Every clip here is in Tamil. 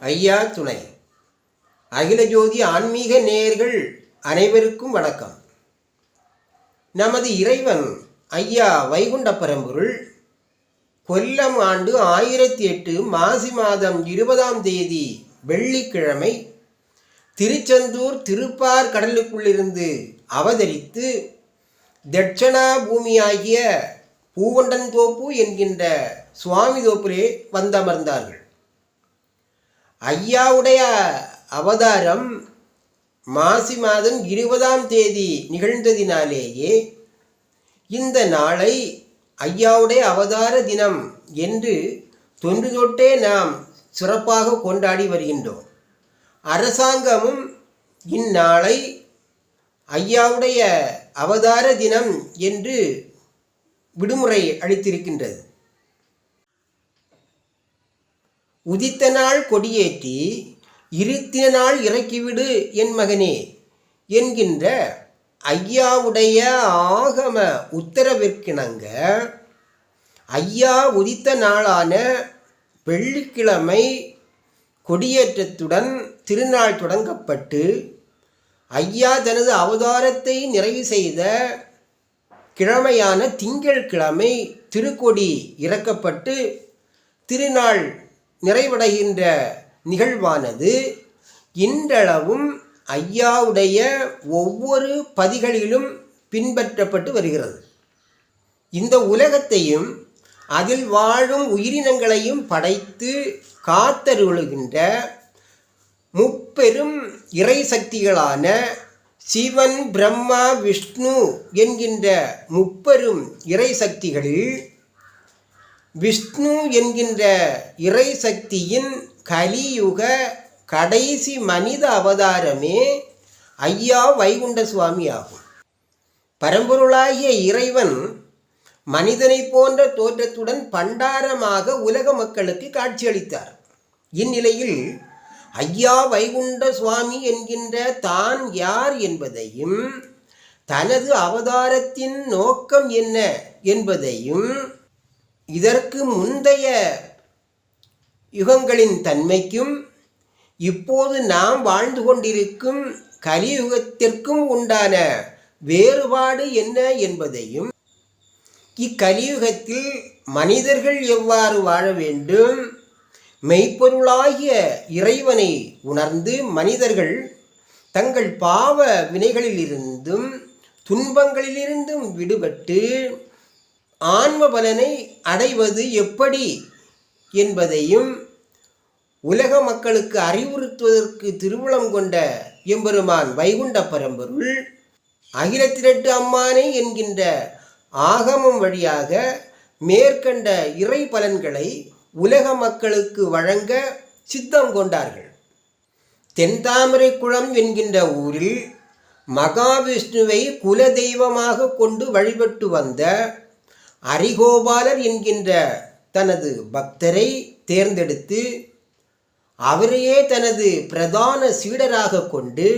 ஐயா துணை. அகில ஜோதி ஆன்மீக நேயர்கள் அனைவருக்கும் வணக்கம். நமது இறைவன் ஐயா வைகுண்ட பரம்பொருள் கொல்லம் ஆண்டு ஆயிரத்தி எட்டு மாசி மாதம் இருபதாம் தேதி வெள்ளிக்கிழமை திருச்செந்தூர் திருப்பார் கடலுக்குள்ளிருந்து அவதரித்து தட்சணா பூமியாகிய பூவண்டன் தோப்பு என்கின்ற சுவாமி தோப்பிலே வந்தமர்ந்தார்கள். ஐயாவுடைய அவதாரம் மாசி மாதம் இருபதாம் தேதி நிகழ்ந்ததினாலேயே இந்த நாளை ஐயாவுடைய அவதார தினம் என்று தொன்று தொட்டே நாம் சிறப்பாக கொண்டாடி வருகின்றோம். அரசாங்கமும் இந்நாளை ஐயாவுடைய அவதார தினம் என்று விடுமுறை அளித்திருக்கின்றது. உதித்த நாள் கொடியேற்றி இருத்தின நாள் இறக்கிவிடு என் மகனே என்கின்ற ஐயாவுடைய ஆகம உத்தரவிற்கிணங்க ஐயா உதித்த நாளான வெள்ளிக்கிழமை கொடியேற்றத்துடன் திருநாள் தொடங்கப்பட்டு ஐயா தனது அவதாரத்தை நிறைவு செய்த கிழமையான திங்கள் கிழமை திருக்கொடி இறக்கப்பட்டு திருநாள் நிறைவடைகின்ற நிகழ்வானது இன்றளவும் ஐயாவுடைய ஒவ்வொரு பதிகளிலும் பின்பற்றப்பட்டு வருகிறது. இந்த உலகத்தையும் அதில் வாழும் உயிரினங்களையும் படைத்து காத்தருளுகின்ற முப்பெரும் இறை சக்திகளான சிவன் பிரம்மா விஷ்ணு என்கின்ற முப்பெரும் இறை சக்திகளில் விஷ்ணு என்கின்ற இறை சக்தியின் கலியுக கடைசி மனித அவதாரமே ஐயா வைகுண்ட சுவாமி ஆகும். பரம்பொருளாகிய இறைவன் மனிதனை போன்ற தோற்றத்துடன் பண்டாரமாக உலக மக்களுக்கு காட்சியளித்தார். இந்நிலையில் ஐயா வைகுண்ட சுவாமி என்கின்ற தான் யார் என்பதையும் தனது அவதாரத்தின் நோக்கம் என்ன என்பதையும் இதற்கு முந்தைய யுகங்களின் தன்மைக்கும் இப்போது நாம் வாழ்ந்து கொண்டிருக்கும் கலியுகத்திற்கும் உண்டான வேறுபாடு என்ன என்பதையும் இக்கலியுகத்தில் மனிதர்கள் எவ்வாறு வாழ வேண்டும் மெய்ப்பொருளாகிய இறைவனை உணர்ந்து மனிதர்கள் தங்கள் பாவ வினைகளிலிருந்தும் துன்பங்களிலிருந்தும் விடுபட்டு ஆன்ம பலனை அடைவது எப்படி என்பதையும் உலக மக்களுக்கு அறிவுறுத்துவதற்கு திருவுளம் கொண்ட எம்பெருமான் வைகுண்ட பரம்பொருள் அகிலத்திரட்டு அம்மானை என்கின்ற ஆகமம் வழியாக மேற்கண்ட இறை பலன்களை உலக மக்களுக்கு வழங்க சித்தம் கொண்டார்கள். தென்தாமரை குளம் என்கின்ற ஊரில் மகாவிஷ்ணுவை குல தெய்வமாக கொண்டு வழிபட்டு வந்த அரிகோபாலர் என்கின்ற தனது பக்தரை தேர்ந்தெடுத்து அவரையே தனது பிரதான சீடராக கொண்டு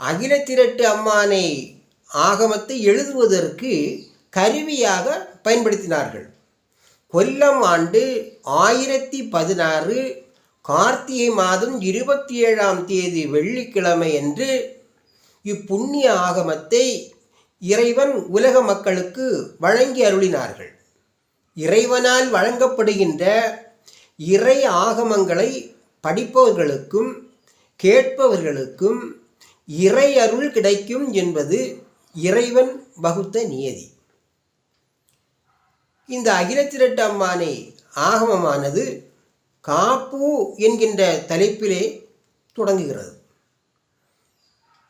அகில திரட்டு அம்மானை ஆகமத்தை எழுதுவதற்கு கருவியாக பயன்படுத்தினார்கள். கொல்லம் ஆண்டு ஆயிரத்தி பதினாறு கார்த்திகை மாதம் இருபத்தி ஏழாம் தேதி வெள்ளிக்கிழமை என்று இப்புண்ணிய ஆகமத்தை இறைவன் உலக மக்களுக்கு வழங்கி அருளினார்கள். இறைவனால் வழங்கப்படுகின்ற இறை ஆகமங்களை படிப்பவர்களுக்கும் கேட்பவர்களுக்கும் இறை அருள் கிடைக்கும் என்பது இறைவன் வகுத்த நியதி. இந்த அகிலத்திரட்டு அம்மானை ஆகமமானது காப்பு என்கின்ற தலைப்பிலே தொடங்குகிறது.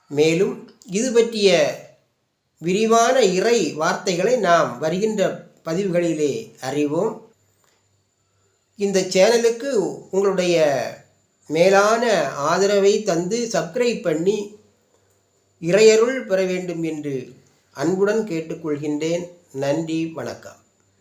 மேலும் இது பற்றிய விரிவான இறை வார்த்தைகளை நாம் வருகின்ற பதிவுகளிலே அறிவோம். இந்த சேனலுக்கு உங்களுடைய மேலான ஆதரவை தந்து சப்ஸ்கிரைப் பண்ணி இறையருள் பெற வேண்டும் என்று அன்புடன் கேட்டுக்கொள்கின்றேன். நன்றி வணக்கம்.